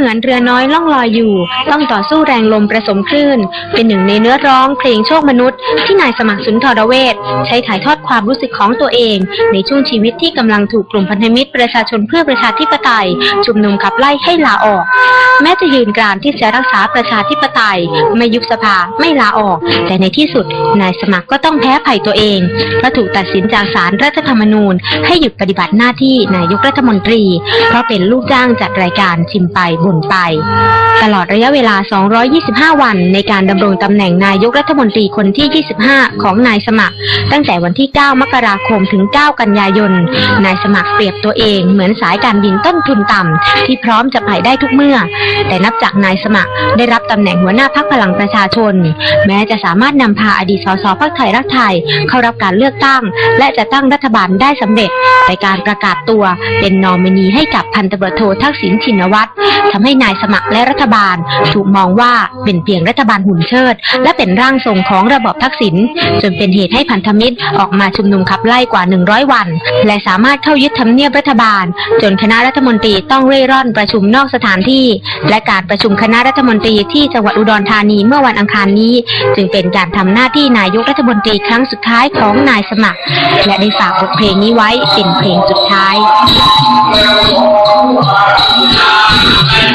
เหมือนเรือน้อยล่องลอยอยู่ ต้องต่อสู้แรงลมประสมคลื่น เป็นหนึ่งในเนื้อร้องเพลงโชคมนุษย์ ที่นายสมัครสุนทรเวชใช้ถ่ายทอดความรู้สึกของตัวเอง ในช่วงชีวิตที่กำลังถูกกลุ่มพันธมิตรประชาชนเพื่อประชาธิปไตย ชุมนุมขับไล่ให้ลาออก แม้จะยืนกรานที่จะรักษาประชาธิปไตย ไม่ยุบสภาไม่ลาออก แต่ในที่สุดนายสมัครก็ต้องแพ้ภัยตัวเองเพราะถูกตัดสินจากศาลรัฐธรรมนูญ ให้หยุดปฏิบัติหน้าที่นายกรัฐมนตรี เพราะเป็นลูกจ้างจัดรายการชิมไปบนไป ตลอดระยะเวลา 225 วันในการดำรงตำแหน่งนายกรัฐมนตรีคนที่ 25 ของนายสมัคร ตั้งแต่วันที่ 9 มกราคมถึง 9 กันยายน นายสมัครเปรียบตัวเองเหมือนสายการบินต้นทุนต่ำที่พร้อมจะไปได้ทุกเมื่อ แต่นับจากนายสมัครได้รับตำแหน่งหัวหน้าพักพลังประชาชน แม้จะสามารถนำพาอดีตสสพักไทยรักไทย เข้ารับการเลือกตั้ง และจะตั้งรัฐบาลได้สำเร็จแต่การประกาศตัวเป็นนอมินีให้กับพันตำรวจโททักษิณชินวัตรทำให้นายสมัครและรัฐบาล ถูกมองว่าเป็นเพียงรัฐบาลหุ่นเชิด และเป็นร่างทรงของระบอบทักษิณจนเป็นเหตุให้พันธมิตรออกมาชุมนุมขับไล่กว่า 100 วัน และสามารถเข้ายึดทำเนียบรัฐบาล จนคณะรัฐมนตรีต้องเร่ร่อนประชุมนอกสถานที่ และการประชุมคณะรัฐมนตรีที่จังหวัดอุดรธานีเมื่อวันอังคารนี้ จึงเป็นการทำหน้าที่นายกรัฐมนตรีครั้งสุดท้ายของนายสมัคร และได้ฝากบทเพลงนี้ไว้เป็นเพลงสุดท้ายโ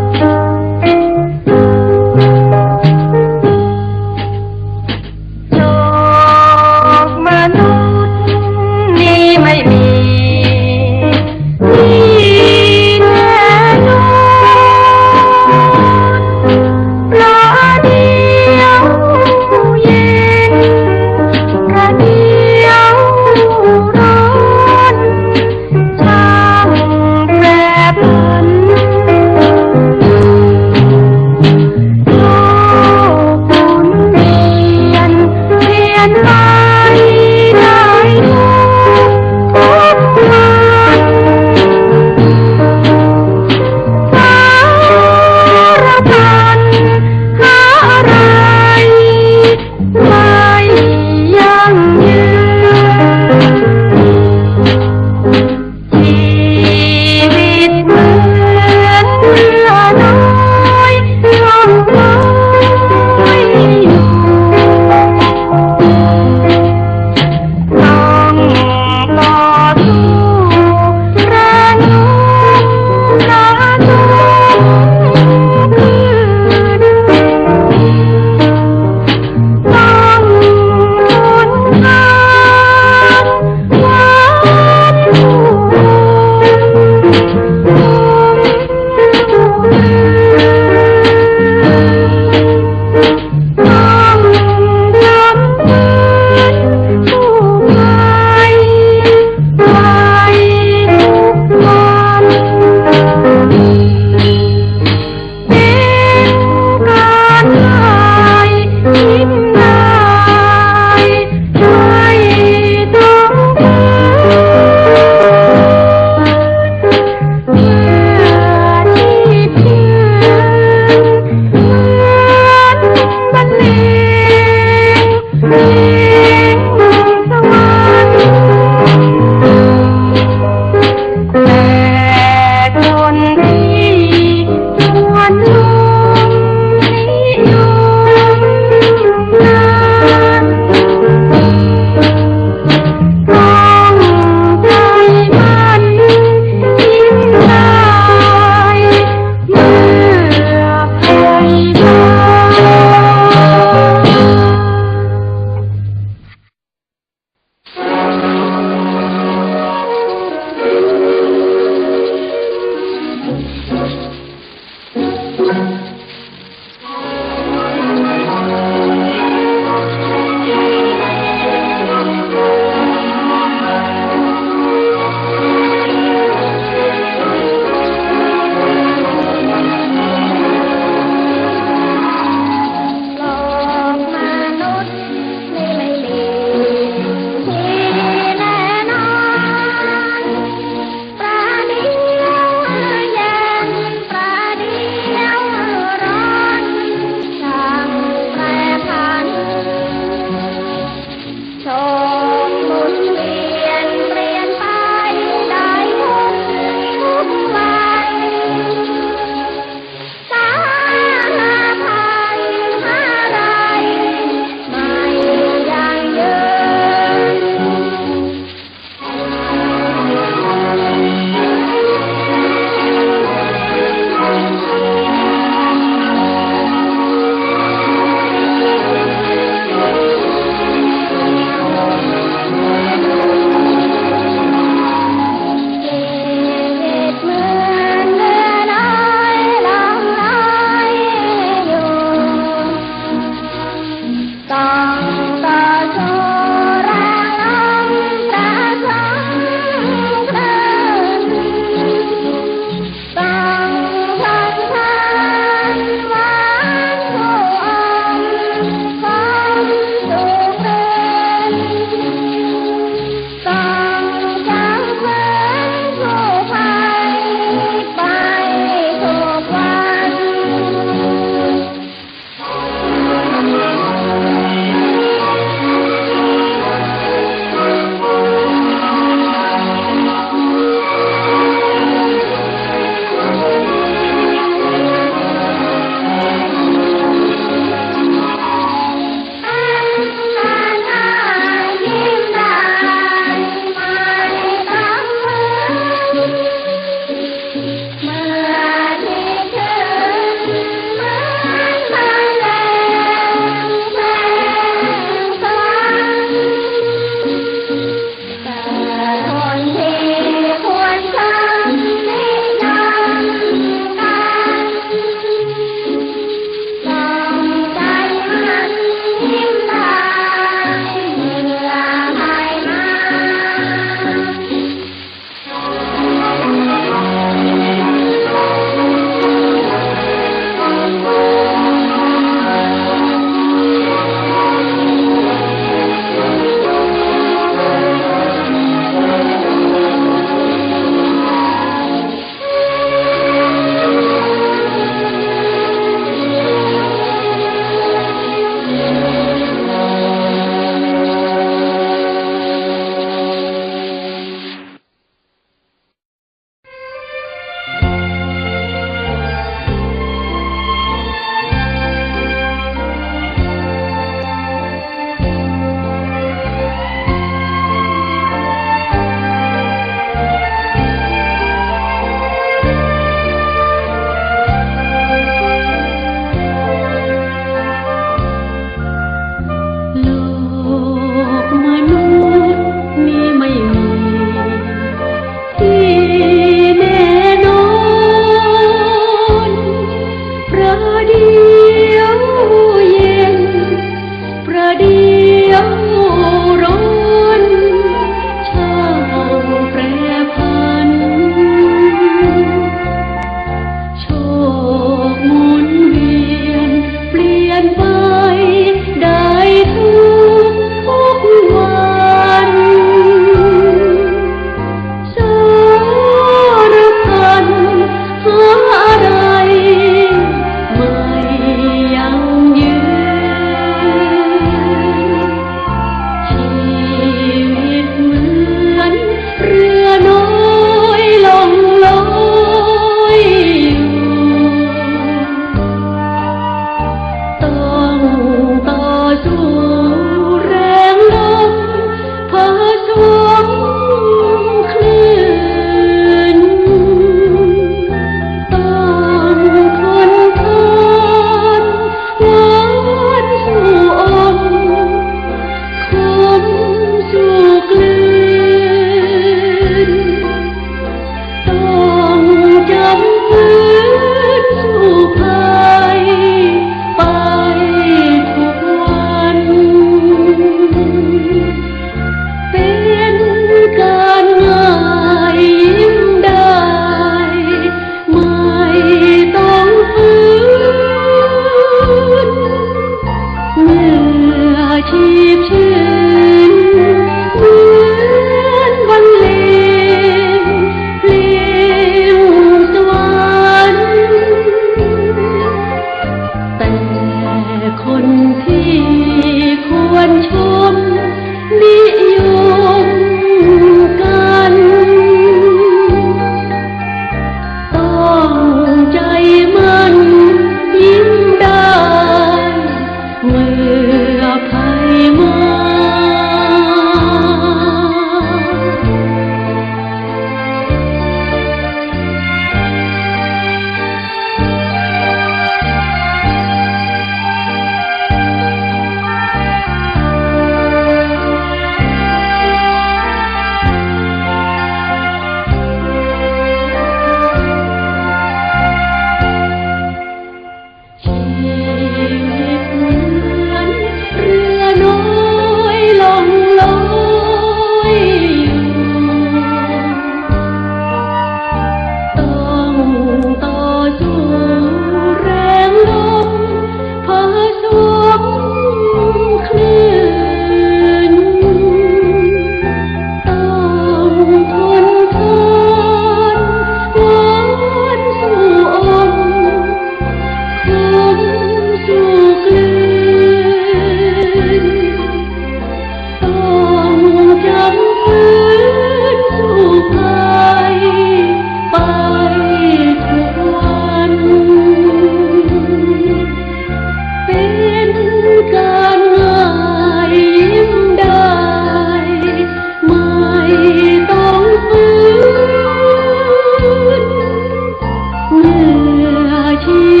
情。